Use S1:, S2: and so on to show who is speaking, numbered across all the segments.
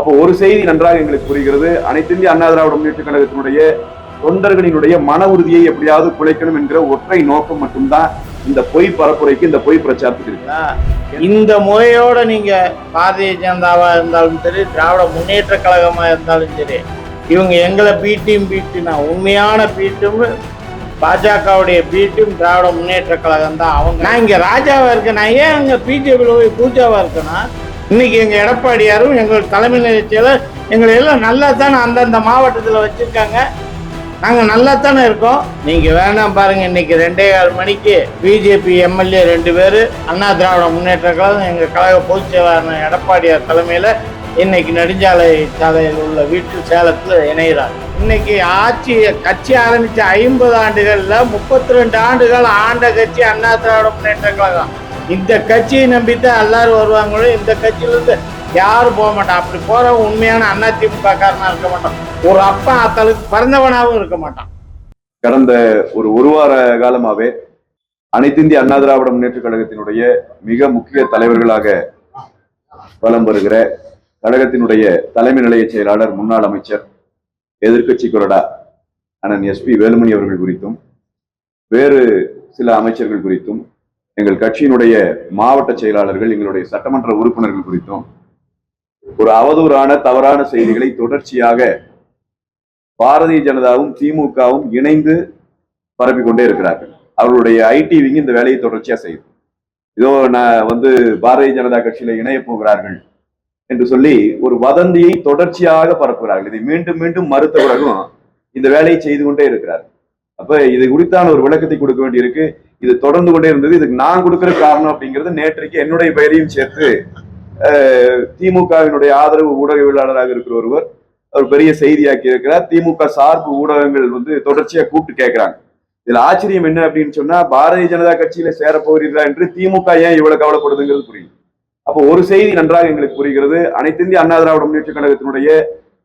S1: அப்போ ஒரு செய்தி நன்றாக எங்களுக்கு புரிகிறது. அனைத்து இந்திய அண்ணா திராவிட முன்னேற்ற கழகத்தினுடைய தொண்டர்களினுடைய மன உறுதியை எப்படியாவது குலைக்கணும் என்கிற ஒற்றை நோக்கம் மட்டும்தான் இந்த பொய் பரப்புரைக்கு இந்த பொய் பிரச்சாரத்துக்கு இருக்கு.
S2: இந்த முறையோட நீங்க பாரதிய ஜனதாவா இருந்தாலும் சரி திராவிட முன்னேற்ற கழகமா இருந்தாலும் சரி இவங்க எங்களை பீட்டியும் பீட்டுனா உண்மையான பீட்டும் பாஜகவுடைய பீட்டும் திராவிட முன்னேற்ற கழகம் தான் அவங்க. நான் இங்க ராஜாவா இருக்கேன் நான் ஏன் அங்க பிஜேபியில் போய் பூஜாவா இருக்கேன்னா இன்னைக்கு எங்க எடப்பாடியாரும் எங்கள் தலைமை நிலையத்தில் எங்களை எல்லாம் நல்லா தானே அந்தந்த மாவட்டத்தில் வச்சிருக்காங்க. நாங்கள் நல்லா தானே இருக்கோம். நீங்கள் வேணாம் பாருங்க இன்னைக்கு ரெண்டே கால் மணிக்கு பிஜேபி எம்எல்ஏ ரெண்டு பேர் அண்ணா திராவிட முன்னேற்ற கழகம் எங்கள் கழக பொதுச் செயலாளர் எடப்பாடியார் தலைமையில் இன்னைக்கு நெடுஞ்சாலை சாலையில் உள்ள வீட்டு சேலத்தில் இணைகிறார். இன்னைக்கு ஆட்சி கட்சி ஆரம்பித்த ஐம்பது ஆண்டுகளில் முப்பத்தி ரெண்டு ஆண்டுகள் ஆண்ட கட்சி அண்ணா திராவிட முன்னேற்ற கழகம். இந்த கட்சியை நம்பித்தான் எல்லாரும் வருவாங்களோ இந்த கட்சியிலிருந்து யாரும் போக மாட்டான். அப்படி போறவன் உண்மையான அண்ணா திமுக இருக்க மாட்டான். ஒரு அப்பா அத்தளுக்கு பிறந்தவனாகவும் இருக்க மாட்டான்.
S1: கடந்த ஒரு ஒரு வார காலமாவே அனைத்திந்திய அண்ணா திராவிட முன்னேற்ற கழகத்தினுடைய மிக முக்கிய தலைவர்களாக வலம் வருகிற கழகத்தினுடைய தலைமை நிலைய செயலாளர் முன்னாள் அமைச்சர் எதிர்க்கட்சி கொறடா அண்ணன் எஸ்பி வேலுமணி அவர்கள் குறித்தும் வேறு சில அமைச்சர்கள் குறித்தும் எங்கள் கட்சியினுடைய மாவட்ட செயலாளர்கள் எங்களுடைய சட்டமன்ற உறுப்பினர்கள் குறித்தும் ஒரு அவதூறான தவறான செய்திகளை தொடர்ச்சியாக பாரதிய ஜனதாவும் திமுகவும் இணைந்து பரப்பி கொண்டே இருக்கிறார்கள். அவர்களுடைய ஐடிவிங்க இந்த வேலையை தொடர்ச்சியா செய்யுது இதோ நான் வந்து பாரதிய ஜனதா கட்சியில இணைய போகிறார்கள் என்று சொல்லி ஒரு வதந்தியை தொடர்ச்சியாக பரப்புகிறார்கள். இதை மீண்டும் மீண்டும் மறுத்த பிறகும் இந்த வேலையை செய்து கொண்டே இருக்கிறார் அப்ப இது குறித்தான ஒரு விளக்கத்தை கொடுக்க வேண்டியிருக்கு. இது தொடர்ந்து கொண்டே இருந்தது. இதுக்கு நான் கொடுக்கிற காரணம் அப்படிங்கிறது நேற்றைக்கு என்னுடைய பெயரையும் சேர்த்து திமுகவினுடைய ஆதரவு ஊடகவியலாளராக இருக்கிற ஒருவர் அவர் பெரிய செய்தியாக்கி இருக்கிறார். திமுக சார்பு ஊடகங்கள் வந்து தொடர்ச்சியா கூப்பிட்டு கேட்கிறாங்க. இதுல ஆச்சரியம் என்ன அப்படின்னு சொன்னா பாரதிய ஜனதா கட்சியில சேர போகிறீர்களா என்று திமுக ஏன் இவ்வளவு கவலைப்படுதுங்கிறது புரியும் அப்போ ஒரு செய்தி நன்றாக எங்களுக்கு புரிகிறது. அனைத்து இந்திய அண்ணா திராவிட முன்னேற்ற கழகத்தினுடைய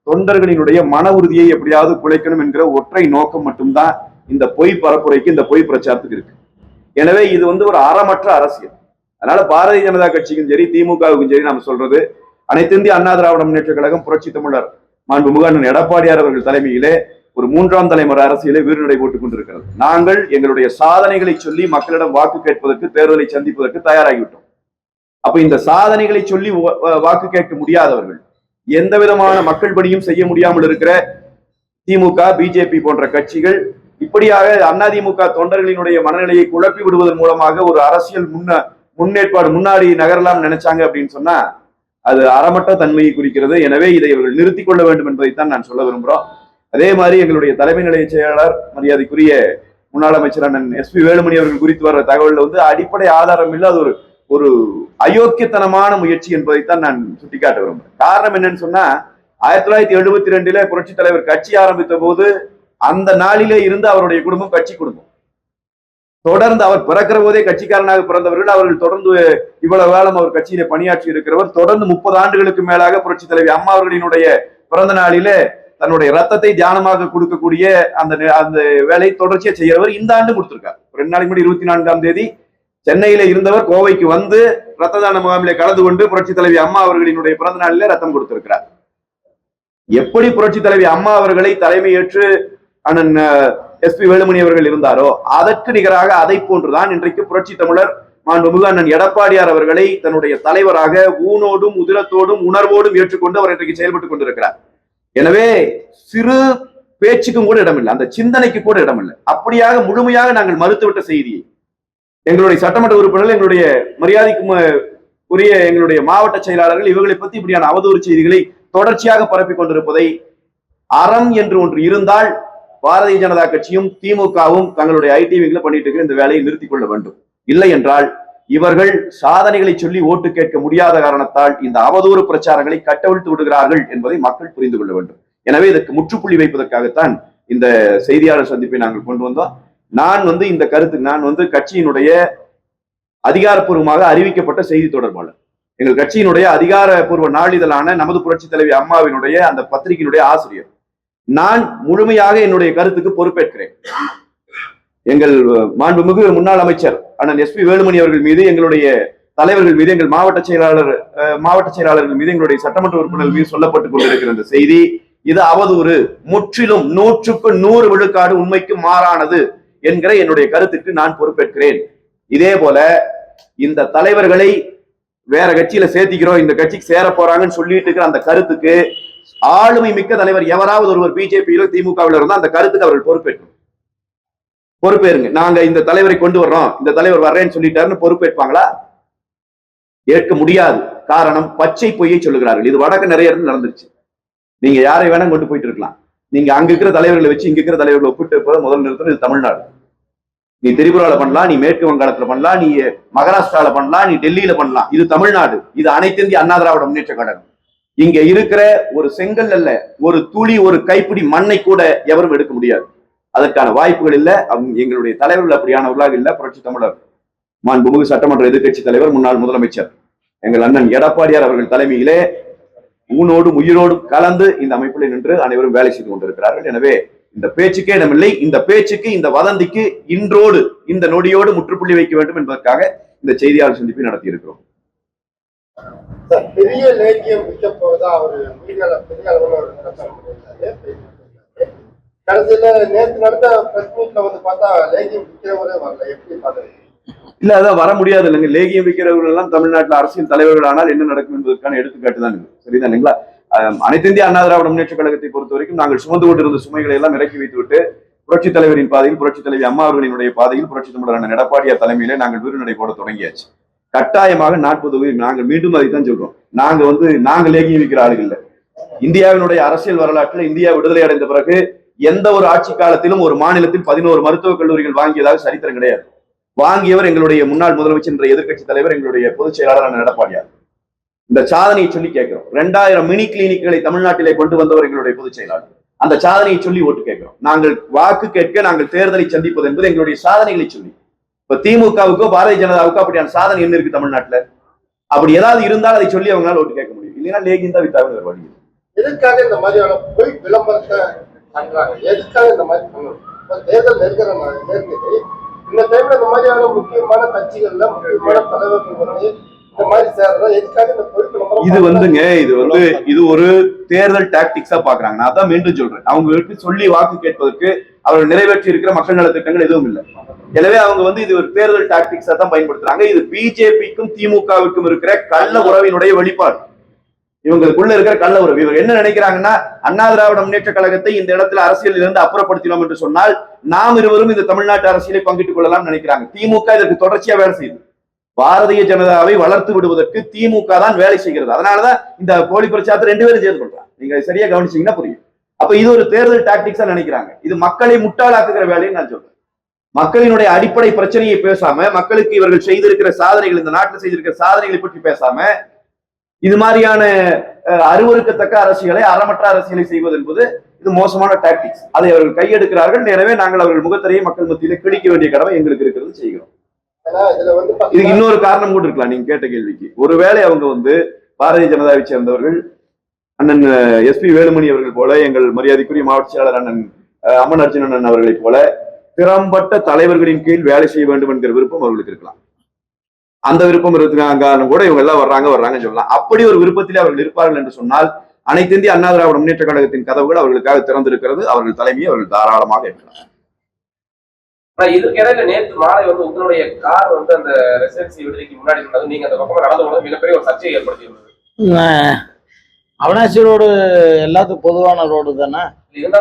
S1: தொண்டர்களினுடைய மன உறுதியை எப்படியாவது குலைக்கணும் என்கிற ஒற்றை நோக்கம் மட்டும்தான் இந்த பொய் பரப்புரைக்கு இந்த பொய் பிரச்சாரத்துக்கு இருக்கு. எனவே இது வந்து ஒரு அறமற்ற அரசியல். அதனால பாரதிய ஜனதா கட்சிக்கும் சரி திமுகவுக்கும் சரி நாம சொல்றது அனைத்திந்திய அண்ணா திராவிட முன்னேற்ற கழகம் புரட்சி தமிழர் மாண்பு முகாண்டன் எடப்பாடியார் அவர்கள் தலைமையிலே ஒரு மூன்றாம் தலைமுறை அரசியலை வீறுநடை போட்டுக் கொண்டிருக்கிறது. நாங்கள் எங்களுடைய சாதனைகளை சொல்லி மக்களிடம் வாக்கு கேட்பதற்கு தேர்தலை சந்திப்பதற்கு தயாராகிவிட்டோம். அப்ப இந்த சாதனைகளை சொல்லி வாக்கு கேட்க முடியாதவர்கள் எந்த விதமான மக்கள் பணியும் செய்ய முடியாமல் இருக்கிற திமுக பிஜேபி போன்ற கட்சிகள் இப்படியாக அதிமுக தொண்டர்களினுடைய மனநிலையை குழப்பி விடுவதன் மூலமாக ஒரு அரசியல் முன்ன முன்னேற்பாடு முன்னாடி நகரலாம் நினைச்சாங்க அப்படின்னு சொன்னா அது அறமட்ட தன்மையை குறிக்கிறது. எனவே இதை இவர்கள் நிறுத்தி கொள்ள வேண்டும் என்பதைத்தான் நான் சொல்ல விரும்புகிறோம் அதே மாதிரி எங்களுடைய தலைமை நிலைய செயலாளர் மரியாதைக்குரிய முன்னாள் அமைச்சர் அண்ணன் எஸ் பி வேலுமணி அவர்கள் குறித்து வர தகவலில் வந்து அடிப்படை ஆதாரம் இல்லை அது ஒரு ஒரு அயோக்கியத்தனமான முயற்சி என்பதைத்தான் நான் சுட்டிக்காட்ட விரும்புகிறேன் காரணம் என்னன்னு சொன்னா ஆயிரத்தி தொள்ளாயிரத்தி எழுபத்தி ரெண்டுல புரட்சி தலைவர் கட்சி ஆரம்பித்த போது அந்த நாளிலே இருந்து அவருடைய குடும்பம் கட்சி குடும்பம். தொடர்ந்து அவர் பிறக்கிற போதே கட்சிக்காரனாக பிறந்தவர்கள் அவர்கள் தொடர்ந்து இவ்வளவு காலம் அவர் கட்சியில பணியாற்றி இருக்கிறவர். தொடர்ந்து முப்பது ஆண்டுகளுக்கு மேலாக புரட்சி தலைவி அம்மா அவர்களினுடைய பிறந்த நாளிலே தன்னுடைய ரத்தத்தை தியானமாக கொடுக்கக்கூடிய அந்த அந்த வேலையை தொடர்ச்சியா செய்யறவர் இந்த ஆண்டு கொடுத்திருக்கார். ரெண்டு நாளைக்கு முன்னாடி இருபத்தி நான்காம் தேதி சென்னையில இருந்தவர் கோவைக்கு வந்து ரத்த தான முகாமிலே கலந்து கொண்டு புரட்சி தலைவி அம்மா அவர்களினுடைய பிறந்த நாளிலே ரத்தம் கொடுத்திருக்கிறார். எப்படி புரட்சி தலைவி அம்மா அவர்களை தலைமை ஏற்று அண்ணன் எஸ் பி வேலுமணி அவர்கள் இருந்தாரோ? அதற்கு நிகராக அதை போன்றுதான் இன்றைக்கு புரட்சி தமிழர் மாண்புமிகு அண்ணன் எடப்பாடியார் அவர்களை தன்னுடைய தலைவராக ஊனோடும் உதிரத்தோடும் உணர்வோடும் ஏற்றுக்கொண்டு அவர் இன்றைக்கு செயல்பட்டுக் கொண்டிருக்கிறார். எனவே சிறு பேச்சுக்கும் கூட இடமில்லை. அந்த சிந்தனைக்கு கூட இடமில்லை. அப்படியாக முழுமையாக நாங்கள் மறுத்துவிட்ட செய்தியை எங்களுடைய சட்டமன்ற உறுப்பினர்கள் எங்களுடைய மரியாதைக்கும் உரிய எங்களுடைய மாவட்ட செயலாளர்கள் இவர்களை பத்தி இப்படியான அவதூறு செய்திகளை தொடர்ச்சியாக பரப்பிக் கொண்டிருப்பதை அறம் என்று ஒன்று இருந்தால் பாரதிய ஜனதா கட்சியும் திமுகவும் தங்களுடைய ஐடிவிகளை பண்ணிட்டு இருக்கிற இந்த வேலையை நிறுத்திக் கொள்ள வேண்டும். இல்லை என்றால் இவர்கள் சாதனைகளை சொல்லி ஓட்டு கேட்க முடியாத காரணத்தால் இந்த அவதூறு பிரச்சாரங்களை கட்டவிழ்த்து விடுகிறார்கள் என்பதை மக்கள் புரிந்து கொள்ள வேண்டும். எனவே இதற்கு முற்றுப்புள்ளி வைப்பதற்காகத்தான் இந்த செய்தியாளர் சந்திப்பை நாங்கள் கொண்டு வந்தோம். நான் வந்து இந்த கருத்து நான் வந்து கட்சியினுடைய அதிகாரப்பூர்வமாக அறிவிக்கப்பட்ட செய்தி தொடர்பாளர். எங்கள் கட்சியினுடைய அதிகாரப்பூர்வ நாளிதழான நமது புரட்சி தலைவி அம்மாவினுடைய அந்த பத்திரிகையினுடைய ஆசிரியர். நான் முழுமையாக என்னுடைய கருத்துக்கு பொறுப்பேற்கிறேன். எங்கள் மாண்புமிகு முன்னாள் அமைச்சர் அண்ணன் எஸ் பி வேலுமணி அவர்கள் மீது எங்களுடைய தலைவர்கள் மீது எங்கள் மாவட்ட செயலாளர் அஹ், மாவட்ட செயலாளர்கள் மீது எங்களுடைய சட்டமன்ற உறுப்பினர்கள் மீது சொல்லப்பட்டுக் கொண்டிருக்கிற இந்த செய்தி இது அவதூறு முற்றிலும் நூற்றுக்கு நூறு விழுக்காடு உண்மைக்கு மாறானது என்கிற என்னுடைய கருத்துக்கு நான் பொறுப்பேற்கிறேன். இதே போல இந்த தலைவர்களை வேற கட்சியில சேர்த்திக்கிறோம் இந்த கட்சிக்கு சேர போறாங்கன்னு சொல்லிட்டு இருக்கிற அந்த கருத்துக்கு ஆளுமை மிக்க தலைவர் எவராவது ஒருவர் பிஜேபியிலோ திமுகவில் இருந்தால் அந்த கருத்துக்கு அவர்கள் பொறுப்பேற்கும் பொறுப்பேறுங்க நாங்க இந்த தலைவரை கொண்டு வர்றோம். இந்த தலைவர் வர்றேன்னு சொல்லிட்டாருன்னு பொறுப்பேற்பாங்களா? ஏற்க முடியாது. காரணம் பச்சை பொய்யை சொல்லுகிறார்கள். இது வடக்கு நிறைய இடத்துல நடந்துருச்சு. நீங்க யாரை வேணா கொண்டு போயிட்டு இருக்கலாம். நீங்க அங்க இருக்கிற தலைவர்களை வச்சு இங்க இருக்கிற தலைவர்களை ஒப்பிட்டு போற முதல் நிறுத்தம் இது தமிழ்நாடு. நீ திரிபுரால பண்ணலாம் நீ மேற்கு வங்காளத்துல பண்ணலாம் நீ மகாராஷ்டிரால பண்ணலாம் நீ டெல்லியில பண்ணலாம். இது தமிழ்நாடு. இது அனைத்து இந்திய அண்ணா திராவிட முன்னேற்ற கழகம். இங்க இருக்கிற ஒரு செங்கல் அல்ல ஒரு துளி ஒரு கைப்பிடி மண்ணை கூட எவரும் எடுக்க முடியாது. அதற்கான வாய்ப்புகள் இல்ல அவங்க எங்களுடைய தலைவர்கள் அப்படியானவர்களாக இல்ல புரட்சி தமிழர். மாண்புமிகு சட்டமன்ற எதிர்க்கட்சி தலைவர் முன்னாள் முதலமைச்சர். எங்கள் அண்ணன் எடப்பாடியார் அவர்கள் தலைமையிலே ஊனோடும் உயிரோடும் கலந்து இந்த அமைப்பில் நின்று அனைவரும் வேலை செய்து கொண்டிருக்கிறார்கள். எனவே இந்த பேச்சுக்கே இடமில்லை. இந்த பேச்சுக்கு இந்த வதந்திக்கு இன்றோடு இந்த நொடியோடு முற்றுப்புள்ளி வைக்க வேண்டும் என்பதற்காக இந்த செய்தியாளர் சந்திப்பை
S3: நடத்தியிருக்கிறோம். பெரிய லேக்கியம் விற்க போவதா அவரு மீடியால பெரிய அளவில் ஒரு பிரச்சாரம் பண்ணியிருந்தாரு கடைசியில நேற்று நடந்த பிரஸ் மீட்ல வந்து பார்த்தா லேக்கியம் விற்கிறவரே வரல. எப்படி பாக்குறீங்க
S1: இல்ல அதான் வர முடியாது இல்லைங்க. லேகியம் விற்கிறவர்கள் எல்லாம் தமிழ்நாட்டில் அரசியல் தலைவர்கள் ஆனால் என்ன நடக்கும் என்பதற்கான எடுத்துக்காட்டு தான் சரிதான் இல்லைங்களா? அனைத்து இந்திய அண்ணா திராவிட முன்னேற்ற கழகத்தை பொறுத்த வரைக்கும் நாங்கள் சுமந்து கொண்டிருந்த சுமைகளை எல்லாம் இறக்கி வைத்துவிட்டு புரட்சி தலைவரின் பாதையில் புரட்சி தலைவி அம்மா அவர்களினுடைய பாதையில் புரட்சி தமிழர் அண்ணன் எடப்பாடியார் தலைமையிலே நாங்கள் விருநடை போட தொடங்கியாச்சு. கட்டாயமாக நாற்பது உயிர் நாங்கள் மீண்டும் அதை தான் சொல்றோம். நாங்க வந்து நாங்கள் லேகியம் ஆளுகள் இந்தியாவினுடைய அரசியல் வரலாற்றில் இந்தியா விடுதலை அடைந்த பிறகு எந்த ஒரு ஆட்சி காலத்திலும் ஒரு மாநிலத்தில் பதினோரு மருத்துவக் கல்லூரிகள் வாங்கியதாக சரித்திரம் கிடையாது. வாங்கியவர் எங்களுடைய முன்னாள் முதலமைச்சர் என்ற எதிர்க்கட்சி தலைவர் எங்களுடைய பொதுச் செயலாளர் நடப்பாடியார் எடப்பாடியார். இந்த சாதனையை சொல்லி கேட்கிறோம். ரெண்டாயிரம் மினி கிளினிக்குகளை தமிழ்நாட்டிலே கொண்டு வந்தவர் எங்களுடைய பொதுச் செயலாளர். அந்த சாதனையை சொல்லி ஓட்டு கேட்கிறோம். நாங்கள் வாக்கு கேட்க நாங்கள் தேர்தலை சந்திப்பது என்பது எங்களுடைய சாதனைகளை சொல்லி. இப்ப திமுகவுக்கோ பாரதிய ஜனதாவுக்கோ அப்படியான சாதனை என்ன இருக்கு தமிழ்நாட்டுல? அப்படி ஏதாவது இருந்தால் அதை சொல்லி அவங்களால ஓட்டு கேட்க முடியும். இல்லைன்னா லேகின் தான் வித்தாங்க வேற வழி.
S3: எதுக்காக இந்த மாதிரியான பொய் விளம்பரத்தை பண்றாங்க? எதுக்காக இந்த மாதிரி பண்ணணும்? இப்ப தேர்தல் நெருக்கிற நா- நெருங்குது. இந்த டைம்ல இந்த மாதிரியான முக்கியமான கட்சிகள்ல முக்கியமான தலைவர்கள் வந்து இந்த மாதிரி சேர்றதா? எதுக்காக இந்த பொய் விளம்பரம்
S1: இது வந்துங்க இது வந்து இது ஒரு தேர்தல் டாக்டிக்ஸா பாக்குறாங்க. நான் அதான் மீண்டும் சொல்றேன். அவங்களுக்கு சொல்லி வாக்கு கேட்பதற்கு அவர்கள் நிறைவேற்றி இருக்கிற மக்கள் நலத்திட்டங்கள் எதுவும் இல்லை. எனவே அவங்க வந்து இது ஒரு தேர்தல் டாக்டிக்ஸா தான் பயன்படுத்துறாங்க. இது பிஜேபிக்கும் திமுகவுக்கும் இருக்கிற கள்ள உறவினுடைய வெளிப்பாடு. இவங்களுக்குள்ள இருக்கிற கள்ள உறவு. இவர் என்ன நினைக்கிறாங்கன்னா அண்ணா திராவிட முன்னேற்ற கழகத்தை இந்த இடத்துல அரசியலில் இருந்து அப்புறப்படுத்தினோம் என்று சொன்னால் நாம் இருவரும் இந்த தமிழ்நாட்டு அரசியலை பங்கிட்டுக் கொள்ளலாம் நினைக்கிறாங்க. திமுக இதற்கு தொடர்ச்சியா வேலை செய்யுது. பாரதிய ஜனதாவை வளர்த்து விடுவதற்கு திமுக தான் வேலை செய்கிறது. அதனாலதான் இந்த போலி பிரச்சாரத்தை ரெண்டு பேரும் சேர்ந்து கொள்றாங்க. நீங்க சரியா கவனிச்சீங்கன்னா புரியும். அப்ப இது ஒரு தேர்தல் டாக்டிக்ஸா நினைக்கிறாங்க. இது மக்களை முட்டாளாக்குகிற வேலையை நான் சொல்றேன். மக்களினுடைய அடிப்படை பிரச்சனையை பேசாம மக்களுக்கு இவர்கள் செய்திருக்கிற சாதனைகள் இந்த நாட்டில் செய்திருக்கிற சாதனைகளை பற்றி பேசாம இது மாதிரியான அருவருக்கத்தக்க அரசியலை அறமற்ற அரசியலை செய்வது என்பது இது மோசமான டாக்டிக்ஸ் அதை அவர்கள் கையெடுக்கிறார்கள். எனவே நாங்கள் அவர்கள் முகத்திரையை மக்கள் மத்தியிலே கிழிக்க வேண்டிய கடமை எங்களுக்கு இருக்கிறது செய்கிறோம். இதுக்கு இன்னொரு காரணம் கூட இருக்கலாம். நீங்க கேட்ட கேள்விக்கு. ஒருவேளை அவங்க வந்து பாரதிய ஜனதாவை சேர்ந்தவர்கள் அண்ணன் எஸ்பி வேலுமணி அவர்கள் போல எங்கள் மரியாதைக்குரிய மாவட்ட செயலாளர் அண்ணன் அம்மன் அர்ஜுனன் அவர்களைப் போல திறம்பட்ட தலைவர்களின் கீழ் வேலை செய்ய வேண்டும் என்கிற விருப்பம் அவர்களுக்கு இருக்கலாம். அந்த விருப்பம் இருக்காங்க கூட இவங்க எல்லாம் வர்றாங்க வர்றாங்கன்னு சொல்லலாம். அப்படி ஒரு விருப்பத்திலே அவர்கள் இருப்பார்கள் என்று சொன்னால் அனைத்து இந்திய அண்ணா திராவிட முன்னேற்ற கழகத்தின் கதவுகள் அவர்களுக்காக திறந்திருக்கிறது அவர்கள் தலைமையை அவர்கள் தாராளமாக ஏற்கலாம்.
S4: ஆனா இதுக்கு இடையில நேற்று மாலை வந்து உங்களுடைய கார் வந்து அந்த ரெசிடென்சி விடுதிக்கு முன்னாடி நீங்க அந்த பக்கமா நடந்து மிகப்பெரிய ஒரு சர்ச்சையை ஏற்படுத்தி
S2: அவனாசி ரோடு எல்லாத்துக்கும் பொதுவான ரோடு தானே?
S4: நீங்க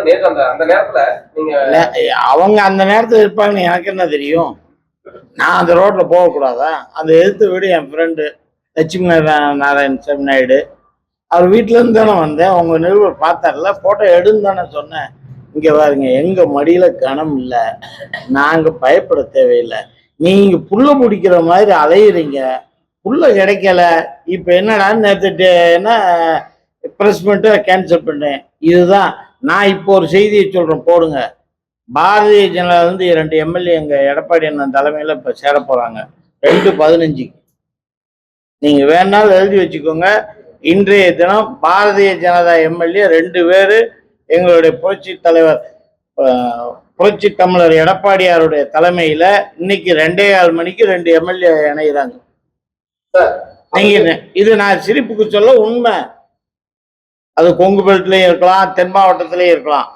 S2: அவங்க அந்த நேரத்தில் இருப்பாங்கன்னு எனக்கு என்ன தெரியும்? நான் அந்த ரோட்டில் போகக்கூடாதா? அந்த எதிர்த்து வீடு என் ஃப்ரெண்டு லட்சுமி நாராயண நாராயண சாமி நாயுடு. அவர் வீட்டிலேருந்து தானே வந்தேன். உங்கள் நிருபர் பார்த்தார்ல ஃபோட்டோ எடுன்னு தானே சொன்னேன். இங்கே பாருங்க எங்கள் மடியில் கனம் இல்லை. நாங்கள் பயப்பட தேவையில்லை. நீங்கள் புல்லை பிடிக்கிற மாதிரி அலையுறீங்க. புல்ல கிடைக்கல. இப்போ என்னடா நேற்று என்ன ப்ரெஸ் கேன்சல் பண்ணேன் இதுதான் நான் இப்போ ஒரு செய்தியை சொல்கிறேன் போடுங்க. பாரதிய ஜனதா வந்து இரண்டு எம்எல்ஏ எங்க எடப்பாடி அண்ணன் தலைமையில இப்ப சேர போறாங்க. ரெண்டு பதினஞ்சுக்கு நீங்க வேணாலும் எழுதி வச்சுக்கோங்க. இன்றைய தினம் பாரதிய ஜனதா எம்எல்ஏ ரெண்டு பேரு எங்களுடைய புரட்சி தலைவர் புரட்சி தமிழர் எடப்பாடியாருடைய தலைமையில இன்னைக்கு ரெண்டே கால் மணிக்கு ரெண்டு எம்எல்ஏ இணைகிறாங்க
S3: சார்
S2: நீங்க இது நான் சிரிப்புக்கு சொல்ல உண்மை. அது கொங்கு பெல்ட்லையும் இருக்கலாம் தென் மாவட்டத்திலையும் இருக்கலாம்.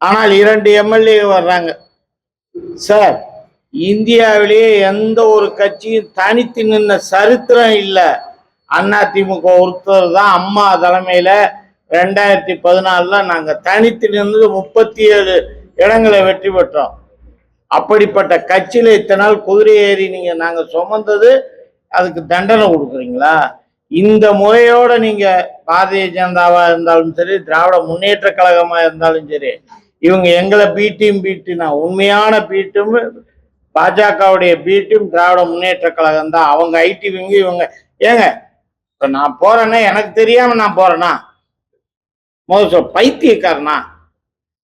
S2: ஆனால் இரண்டு எம்எல்ஏ வர்றாங்க. சார் இந்தியாவிலேயே எந்த ஒரு கட்சியும் தனித்து நின்ன சரித்திரம் இல்லை. அதிமுக ஒருத்தர் தான் அம்மா தலைமையில் ரெண்டாயிரத்தி பதினாலில் நாங்கள் தனித்து நின்று முப்பத்தி ஏழு இடங்களை வெற்றி பெற்றோம். அப்படிப்பட்ட கட்சியில் இத்தனை நாள் குதிரை ஏறி நீங்கள் நாங்கள் சுமந்தது அதுக்கு தண்டனை கொடுக்குறீங்களா? இந்த முறையோட நீங்க பாரதிய ஜனதாவா இருந்தாலும் சரி திராவிட முன்னேற்ற கழகமா இருந்தாலும் சரி இவங்க எங்களை பீட்டியும் பீட்டுனா உண்மையான பீட்டும் பாஜகவுடைய பீட்டும் திராவிட முன்னேற்ற கழகம் தான். அவங்க ஐடி விங்க இவங்க. ஏங்க இப்ப நான் போறேன்னா எனக்கு தெரியாம நான் போறேனா? முதல் பைத்தியக்காரனா?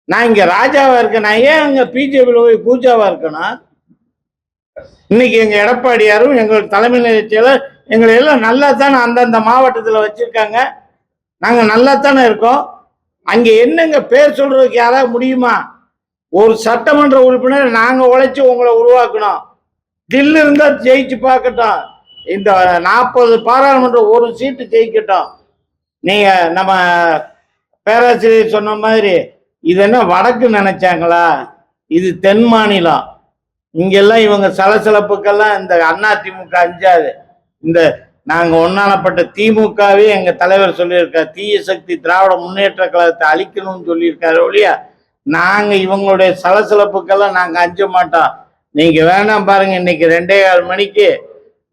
S2: நான் இங்க ராஜாவா இருக்கேன். நான் ஏன் இங்க பிஜேபியில் போய் பூஜாவா இருக்கேனா? இன்னைக்கு எங்க எடப்பாடியாரும் எங்கள் தலைமை நிலையத்தில் எங்களை எல்லாம் நல்லா தானே அந்தந்த மாவட்டத்தில் வச்சுருக்காங்க. நாங்கள் நல்லா தானே இருக்கோம். அங்கே என்னங்க பேர் சொல்கிறதுக்கு யாராவது முடியுமா? ஒரு சட்டமன்ற உறுப்பினர் நாங்கள் உழைச்சி உங்களை உருவாக்கணும். தில்லு இருந்தால் ஜெயிச்சு பார்க்கட்டும். இந்த நாற்பது பாராளுமன்ற ஒரு சீட்டு ஜெயிக்கட்டும். நீங்கள் நம்ம பேராசிரியர் சொன்ன மாதிரி இது என்ன வடக்கு நினைச்சாங்களா? இது தென் மாநிலம். இங்கெல்லாம் இவங்க சலசலப்புக்கெல்லாம் இந்த அண்ணா அஞ்சாது. இந்த நாங்கள் ஒன்னாலப்பட்ட திமுகவே எங்கள் தலைவர் சொல்லியிருக்கார் தீய சக்தி திராவிட முன்னேற்ற கழகத்தை அழிக்கணும்னு சொல்லியிருக்காரு ஒழியா நாங்கள் இவங்களுடைய சலசலப்புக்கெல்லாம் நாங்கள் அஞ்ச மாட்டோம். நீங்கள் வேணாம் பாருங்க இன்னைக்கு ரெண்டே கால் மணிக்கு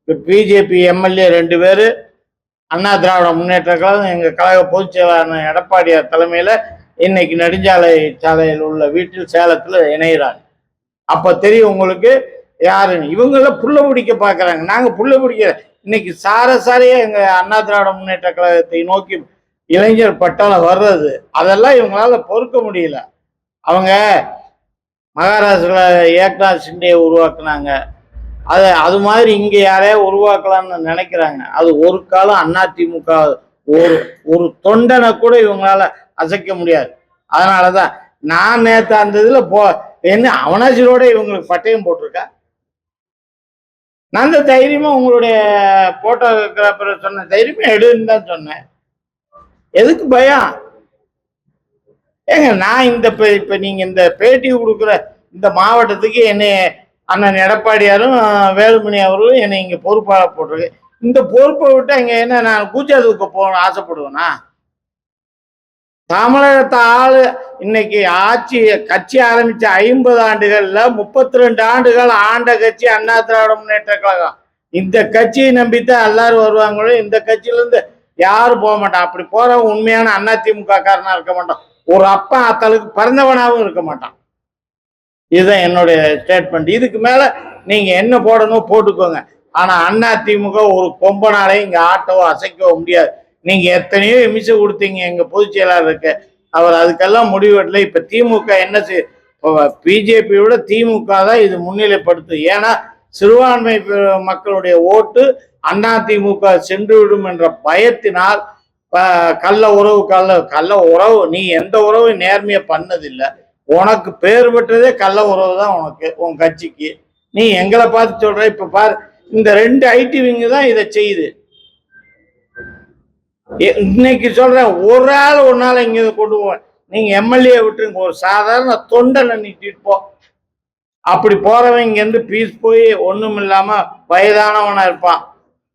S2: பிஜேபி எம்எல்ஏ ரெண்டு பேர் அண்ணா திராவிட முன்னேற்ற கழகம் எங்கள் கழக பொதுச் செயலாளர் எடப்பாடியார் தலைமையில் இன்னைக்கு நெடுஞ்சாலை சாலையில் உள்ள வீட்டில் சேலத்தில் இணைகிறாங்க அப்போ தெரியும் உங்களுக்கு யாருன்னு. இவங்கள புள்ள பிடிக்க பார்க்குறாங்க நாங்கள் புள்ள பிடிக்கிற இன்னைக்கு சார சாரையே எங்க அண்ணா திராவிட முன்னேற்ற கழகத்தை நோக்கி இளைஞர் பட்டாளம் வர்றது. அதெல்லாம் இவங்களால பொறுக்க முடியல. அவங்க மகாராஷ்டிரா ஏக்நாத் சிண்டே உருவாக்குனாங்க. அது அது மாதிரி இங்க யாரையா உருவாக்கலாம்னு நினைக்கிறாங்க. அது ஒரு காலம் அதிமுக ஒரு ஒரு தொண்டனை கூட இவங்களால அசைக்க முடியாது. அதனாலதான் நான் நேத்து அந்த இதுல போ என்ன அவனாசிரோட இவங்களுக்கு பட்டயம் போட்டிருக்கா? நான் தான் தைரியமா உங்களுடைய போட்டோகிராஃபர் சொன்ன தைரியமா எடுன்னு தான் சொன்னேன். எதுக்கு பயம்? ஏங்க நான் இந்த இப்ப இப்போ நீங்க இந்த பேட்டி கொடுக்குற இந்த மாவட்டத்துக்கு என்னை அண்ணன் எடப்பாடியாரும் வேலுமணி அவர்களும் என்னை இங்க பொறுப்பாக போட்டிருக்கு. இந்த பொறுப்பை விட்டு அங்கே என்ன நான் கூச்சாதுக்கு போகணும் ஆசைப்படுவேனா? தமிழகத்தை ஆளு இன்னைக்கு ஆட்சி கட்சி ஆரம்பிச்ச ஐம்பது ஆண்டுகள்ல முப்பத்தி ரெண்டு ஆண்டுகள் ஆண்ட கட்சி அண்ணா திராவிட முன்னேற்ற கழகம். இந்த கட்சியை நம்பித்தான் எல்லாரும் வருவாங்களோ? இந்த கட்சியில இருந்து யாரும் போக மாட்டான் அப்படி போறவன் உண்மையான அண்ணா திமுக காரனா இருக்க மாட்டான். ஒரு அப்பா அத்தளுக்கு பிறந்தவனாகவும் இருக்க மாட்டான். இதுதான் என்னுடைய ஸ்டேட்மெண்ட் இதுக்கு மேல நீங்க என்ன போடணும் போட்டுக்கோங்க. ஆனா அண்ணா திமுக ஒரு கொம்பனாலே இங்க ஆட்டவோ அசைக்கவோ முடியாது. நீங்க எத்தனையோ நிமிஷம் கொடுத்தீங்க எங்க பொதுச் செயலாளருக்கு. அவர் அதுக்கெல்லாம் முடிவெட்டல இப்ப திமுக என்ன பிஜேபி விட திமுக தான் இது முன்னிலைப்படுத்து ஏன்னா சிறுபான்மை மக்களுடைய ஓட்டு அண்ணா திமுக சென்று விடும் என்ற பயத்தினால் கள்ள உறவு கள்ள கள்ள உறவு நீ எந்த உறவும் நேர்மையை பண்ணதில்லை. உனக்கு பேர் பெற்றதே கள்ள உறவு தான் உனக்கு உன் கட்சிக்கு. நீ எங்களை பார்த்து சொல்ற இப்ப பாரு இந்த ரெண்டு ஐடி விங்கு தான் இதை செய்யுது. இன்னைக்கு சொல்றேன் ஒரு ஆள் ஒரு நாள் இங்க கொண்டு போவேன். நீங்க எம்எல்ஏ விட்டுருங்க ஒரு சாதாரண தொண்டனை நீட்டிட்டு போ. அப்படி போறவன் இங்க இருந்து பீஸ் போய் ஒண்ணும் இல்லாம வயதானவனா இருப்பான்.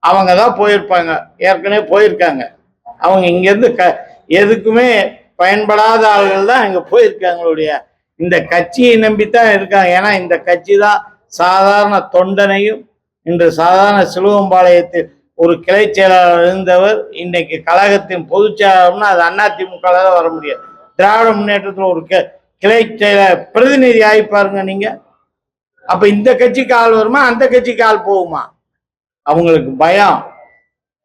S2: அவங்க தான் போயிருப்பாங்க. ஏற்கனவே போயிருக்காங்க. அவங்க இங்க இருந்து க எதுக்குமே பயன்படாத ஆள்கள் தான் இங்க போயிருக்காங்களுடைய இந்த கட்சியை நம்பித்தான் இருக்காங்க. ஏன்னா இந்த கட்சி தான் சாதாரண தொண்டனையும் இன்று சாதாரண சிலுவம்பாளையத்தில் ஒரு கிளை செயலாளர் இருந்தவர் இன்னைக்கு கழகத்தின் பொதுச் செயலாளர்னா அது அதிமுக தான் வர முடியாது. திராவிட முன்னேற்றத்தில் ஒரு கி- கிளை செயலர் பிரதிநிதி ஆகி பாருங்க நீங்க. அப்ப இந்த கட்சிக்கு ஆள் வருமா? அந்த கட்சிக்கு ஆள் போகுமா? அவங்களுக்கு பயம்.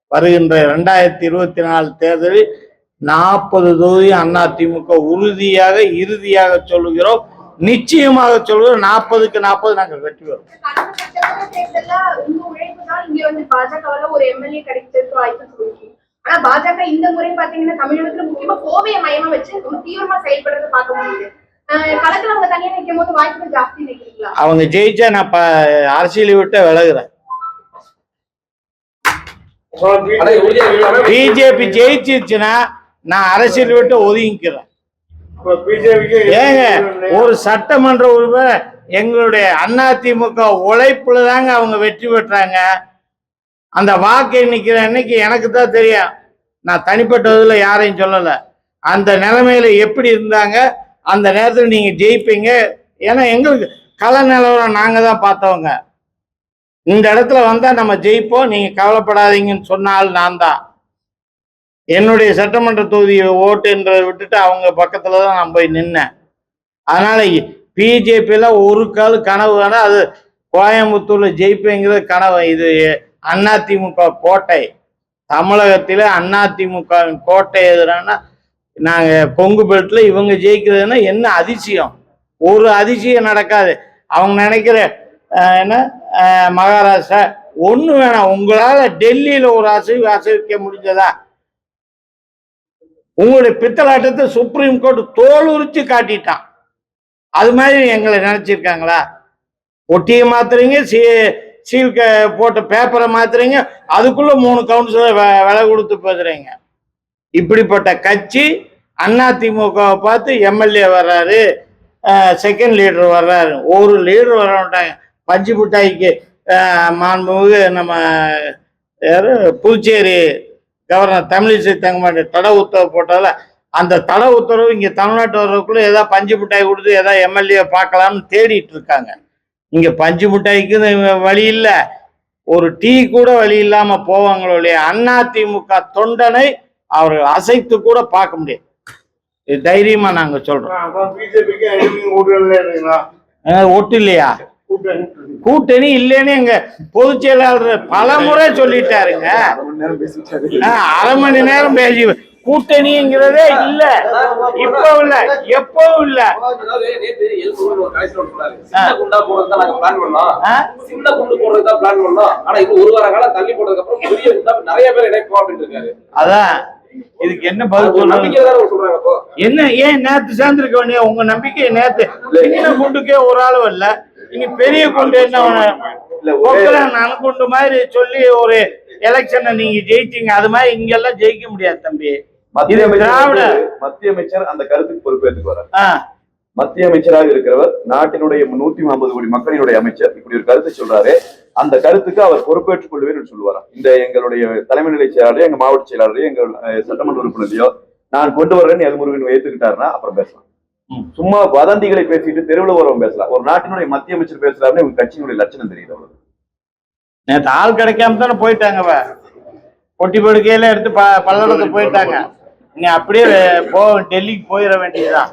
S2: வருகின்ற ரெண்டாயிரத்தி இருபத்தி நாலு தேர்தலில் நாற்பது தொகுதி அதிமுக உறுதியாக இறுதியாக சொல்லுகிறோம். நிச்சயமாக சொல்கிறோம் நாற்பதுக்கு நாற்பது நாங்கள் வெற்றி
S5: ஆனா பாஜக இந்த முறை பாத்தீங்கன்னா தமிழகத்துல முக்கியமா கோவையை மையமா வச்சு ரொம்ப தீவிரமா செயல்படுறத பார்க்க முடியுது. களத்துல அவங்க தனியா நிற்கும் போது வாய்ப்புகள் ஜாஸ்தி நினைக்கிறீங்களா
S2: அவங்க ஜெயிச்சா நான் ப அரசியலை விட்டு விலகுறேன். பிஜேபி ஜெயிச்சிருச்சுன்னா நான் அரசியல் விட்டு ஒதுங்கிக்கிறேன். ஏங்க ஒரு சட்டமன்ற உறுப்பினர் எங்களுடைய அதிமுக உழைப்புல தாங்க அவங்க வெற்றி பெற்றாங்க. அந்த வாக்கு எண்ணிக்கிற அன்னைக்கு எனக்கு தான் தெரியும். நான் தனிப்பட்ட இதில் யாரையும் சொல்லலை. அந்த நிலைமையில எப்படி இருந்தாங்க? அந்த நேரத்தில் நீங்க ஜெயிப்பீங்க? ஏன்னா எங்களுக்கு கள நிலவரம் நாங்க தான் பார்த்தவங்க. இந்த இடத்துல வந்தா நம்ம ஜெயிப்போம். நீங்க கவலைப்படாதீங்கன்னு சொன்னால் நான் தான். என்னுடைய சட்டமன்ற தொகுதியை ஓட்டுன்றதை விட்டுட்டு அவங்க பக்கத்துல தான் நான் போய் நின்னேன். அதனால பிஜேபியில் ஒரு கால் கனவு வேணா அது கோயம்புத்தூர்ல ஜெயிப்புங்கிறது கனவு. இது அதிமுக கோட்டை. தமிழகத்தில் அதிமுக கோட்டை எதுனா நாங்கள் கொங்கு பெல்ட்டில் இவங்க ஜெயிக்கிறதுன்னா என்ன அதிசயம்? ஒரு அதிசயம் நடக்காது. அவங்க நினைக்கிற என்ன மகாராஷ்டிரா ஒன்று வேணாம். உங்களால் டெல்லியில் ஒரு அசைவு அசைவிக்க முடிஞ்சதா? உங்களுடைய பித்தலாட்டத்தை சுப்ரீம் கோர்ட் தோல் உரிச்சு காட்டிட்டான். அது மாதிரி எங்களை நினைச்சிருக்காங்களா? ஒட்டியை மாத்துறீங்க சீ சீல் போட்ட பேப்பரை மாத்துறீங்க அதுக்குள்ள மூணு கவுன்சிலர் விலை கொடுத்து பேசுறீங்க. இப்படிப்பட்ட கட்சி அதிமுகவை பார்த்து எம்எல்ஏ வர்றாரு செகண்ட் லீடர் வர்றாரு. ஒரு லீடர் வர மாட்டாங்க. பஞ்சு புட்டாய்க்கு மாண்புமிகு நம்ம யாரு? புதுச்சேரி கவர்னர் தமிழிசை தங்கமாண்டி தடை உத்தரவு போட்டால அந்த தடை உத்தரவு இங்க தமிழ்நாட்டு வர்றதுக்குள்ள ஏதாவது பஞ்சு மிட்டாய் கொடுத்து ஏதாவது எம்எல்ஏ பார்க்கலாம்னு தேடிட்டு இருக்காங்க. இங்க பஞ்சு மிட்டாய்க்கு வழி இல்ல. ஒரு டீ கூட வழி இல்லாம போவாங்களே அதிமுக தொண்டனை அவர்கள் அசைத்து கூட பார்க்க முடியாது. தைரியமா நாங்க சொல்றோம். ஒட்டு இல்லையா? கூட்டணி. இல்லைன்னு எங்க பொதுச் செயலாளர் பல முறை சொல்லிட்டாருங்க. அரை மணி நேரம் பேசி கூட்டணிங்கிறதே இல்ல. இப்ப இல்ல எப்பவும் இல்ல.
S4: சின்ன குண்டா பிளான் பண்ணோம்.
S2: அஹ்
S4: சின்ன குண்டு போடுறது தான் பிளான் பண்ணோம். ஆனா இது ஒரு வார காலம் தள்ளி போட்டதுக்கு அப்புறம் பெரிய குண்டா நிறைய பேர் இணைப்போம் அப்படின்னு இருக்காரு.
S2: அதான். இதுக்கு என்ன பதில்
S4: சொல்றாங்க
S2: என்ன ஏன் நேத்து சேர்ந்திருக்க வேண்டிய உங்க நம்பிக்கை நேத்து? சின்ன குண்டுக்கே ஒரு ஆள் வரல இனி பெரிய குண்டு என்ன அணுகுண்டு மாதிரி சொல்லி ஒரு எலெக்ஷனை நீங்க ஜெயிச்சீங்க. அது மாதிரி இங்க எல்லாம் ஜெயிக்க முடியாது தம்பி.
S1: மத்திய அமைச்சர் மத்திய அமைச்சர் அந்த கருத்துக்கு பொறுப்பேற்றுக்கு வரார்
S2: ஆ,
S1: மத்திய அமைச்சராக இருக்கிறவர் நாட்டினுடைய நூத்தி ஐம்பது கோடி மக்களினுடைய அமைச்சர். இப்படி ஒரு கருத்தை சொல்றாரு. அந்த கருத்துக்கு அவர் பொறுப்பேற்றுக் கொள்வேன் என்று சொல்லுவாராம் இந்த எங்களுடைய தலைமை நிலை செயலாளரையோ எங்க மாவட்ட செயலாளரையோ எங்கள் அஹ், சட்டமன்ற உறுப்பினரையோ நான் கொண்டு வரேன்னு எல்முருகன் ஏத்துக்கிட்டாருன்னா அப்புறம் பேசலாம். சும்மா வதந்திகளை பேசிட்டு தெருவில் வரவன் பேசலாம். ஒரு நாட்டினுடைய மத்திய அமைச்சர் பேசுறாருன்னு இவங்க கட்சியினுடைய லட்சணம் தெரியுது அவ்வளவு
S2: நேத்து ஆள் கிடைக்காம தானே போயிட்டாங்க. பொட்டி படுக்கையில எடுத்து ப பல்லடத்தை போயிட்டாங்க. நீ அப்படியே போ டெல்லிக்கு போயிட வேண்டியதுதான்.